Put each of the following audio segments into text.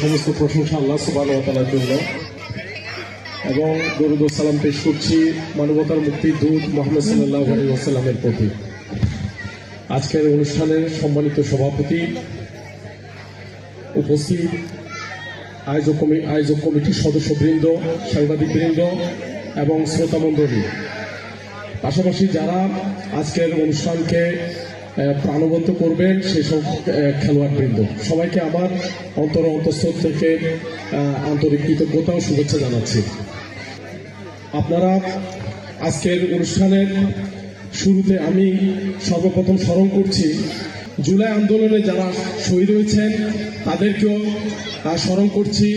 সমস্ত প্রশংসা আল্লাহ সুবহানাহু জন্য। এবং দরুদ সালাম পেশ করছি মানবতার মুক্তির দূত মোহাম্মদ সাল্লাল্লাহু আলাইহি প্রতি। আজকের অনুষ্ঠানের সম্মানিত সভাপতি উপস্থিত আয়োজক কমি- আয়োজক কমিটির সদস্যবৃন্দ, সাংবাদিকবৃন্দ এবং শ্রোতামণ্ডলী। পাশাপাশি যারা আজকের অনুষ্ঠানকে প্রাণবন্ত করবেন সেসব খেলোয়াড় বৃন্দ সবাইকে আমার অন্তর অন্তঃস্থল থেকে আন্তরিক কৃতজ্ঞতা ও শুভেচ্ছা জানাচ্ছি। আপনারা আজকের অনুষ্ঠানের শুরুতে আমি সর্বপ্রথম স্মরণ করছি, জুলাই আন্দোলনে যারা শহীদ হয়েছেন, তাদেরকেও স্মরণ করছি।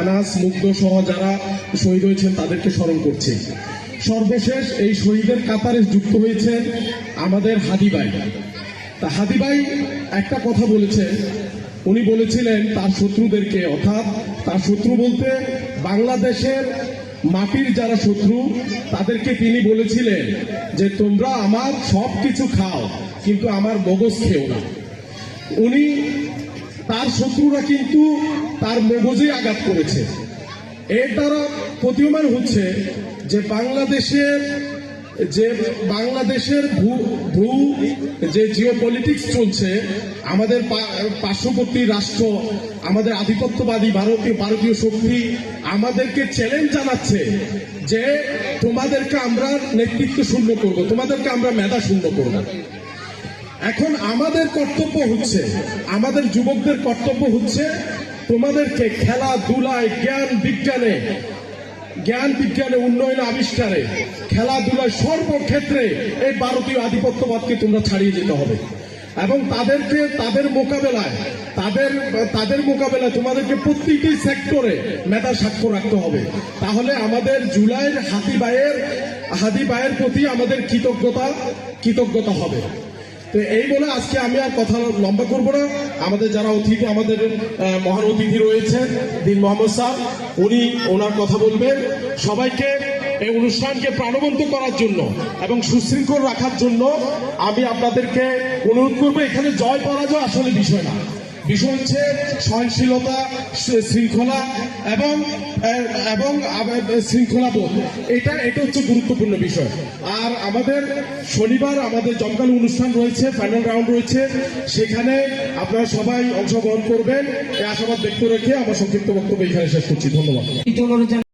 আনাস মুগ্ধ সহ যারা শহীদ হয়েছেন, তাদেরকে স্মরণ করছি। সর্বশেষ এই শহীদের কাতারে যুক্ত হয়েছেন আমাদের হাদিবাই তা হাদিবাই একটা কথা বলেছে। উনি বলেছিলেন, তার শত্রুদেরকে অর্থাৎ তার শত্রু বলতে বাংলাদেশের মাটির যারা শত্রু, তাদেরকে তিনি বলেছিলেন যে, তোমরা আমার সব কিছু খাও, কিন্তু আমার মগজ খেও না। উনি তার শত্রুরা কিন্তু তার মগজে আঘাত করেছে। এর দ্বারা প্রতীয়মান হচ্ছে যে বাংলাদেশের যে বাংলাদেশের ভূ ভূ, যে জিও পলিটিক্স চলছে, আমাদের পার্শ্ববর্তী রাষ্ট্র, আমাদের আধিপত্যবাদী ভারতীয় ভারতীয় শক্তি আমাদেরকে চ্যালেঞ্জ জানাচ্ছে যে তোমাদেরকে আমরা নেতৃত্ব শূন্য করব, তোমাদেরকে আমরা মেধা শূন্য করব। এখন আমাদের কর্তব্য হচ্ছে, আমাদের যুবকদের কর্তব্য হচ্ছে তোমাদেরকে খেলাধুলায় জ্ঞান বিজ্ঞানে জ্ঞান বিজ্ঞানে উন্নয়ন আবিষ্কারে খেলাধুলায় সর্বক্ষেত্রে এই ভারতীয় আধিপত্যবাদকে তোমরা ছাড়িয়ে যেতে হবে। এবং তাদেরকে, তাদের মোকাবেলায়, তাদের তাদের মোকাবেলায় তোমাদেরকে প্রত্যেকটি সেক্টরে মেধা স্বাক্ষর রাখতে হবে। তাহলে আমাদের জুলাইয়ের হাতিবাইয়ের হাতিবাইয়ের প্রতি আমাদের কৃতজ্ঞতা কৃতজ্ঞতা হবে। তো এই বলে আজকে আমি আর কথা লম্বা করব না। আমাদের যারা অতিথি, আমাদের মহান অতিথি রয়েছেন দিন মোহাম্মদ সাহ উনি ওনার কথা বলবেন। সবাইকে এই অনুষ্ঠানকে প্রাণবন্ত করার জন্য এবং সুশৃঙ্খল রাখার জন্য আমি আপনাদেরকে অনুরোধ করব, এখানে জয় পরাজয় আসলে বিষয় না। বিষয় হচ্ছে সহনশীলতা শৃঙ্খলা এবং এবং আবার শৃঙ্খলা বোধ এটা এটা হচ্ছে গুরুত্বপূর্ণ বিষয়। আর আমাদের শনিবার আমাদের জমকালো অনুষ্ঠান রয়েছে, ফাইনাল রাউন্ড রয়েছে। সেখানে আপনারা সবাই অংশগ্রহণ করবেন। এই আশাবাদ ব্যক্ত রেখে আমার সংক্ষিপ্ত বক্তব্য এখানে শেষ করছি। ধন্যবাদ।